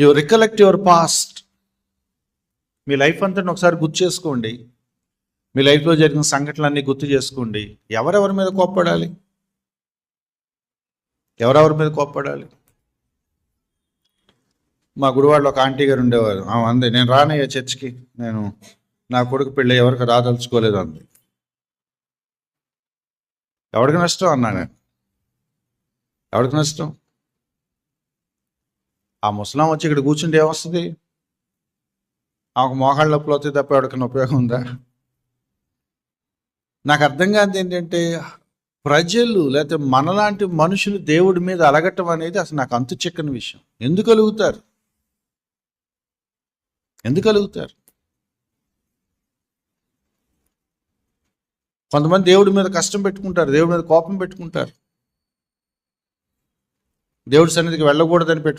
You recollect your past మీ life అంతా ఒకసారి గుర్తు చేసుకోండి. మీ లైఫ్లో జరిగిన సంఘటనలన్నీ గుర్తు చేసుకోండి. ఎవరెవరి మీద కోప్పడాలి? ఎవరెవరి మీద కోప్పడాలి? మా గుడివాడలో ఒక ఆంటీ గారు ఉండేవారు. అంది నేను రానయ్యా చర్చికి. నేను నా కొడుకు పెళ్ళి ఎవరికి రాదలుచుకోలేదు అంది. ఎవరికి నష్టం? అన్నా నేను. ఎవరికి నష్టం? ఆ ముసలాం వచ్చి ఇక్కడ కూర్చుంటే ఏమొస్తుంది? ఆమెకు మోకాళ్ళ నొప్పులు వస్తే తప్ప ఎవరికైనా ఉపయోగం ఉందా? నాకు అర్థం కాదు ఏంటంటే ప్రజలు లేకపోతే మనలాంటి మనుషులు దేవుడి మీద అలగటం అనేది అసలు నాకు అంతు చిక్కని విషయం. ఎందుకు కలుగుతారు ఎందుకు కలుగుతారు కొంతమంది దేవుడి మీద కష్టం పెట్టుకుంటారు దేవుడి మీద కోపం పెట్టుకుంటారు. దేవుడి సన్నిధికి వెళ్ళకూడదని పెట్టుకుంటారు.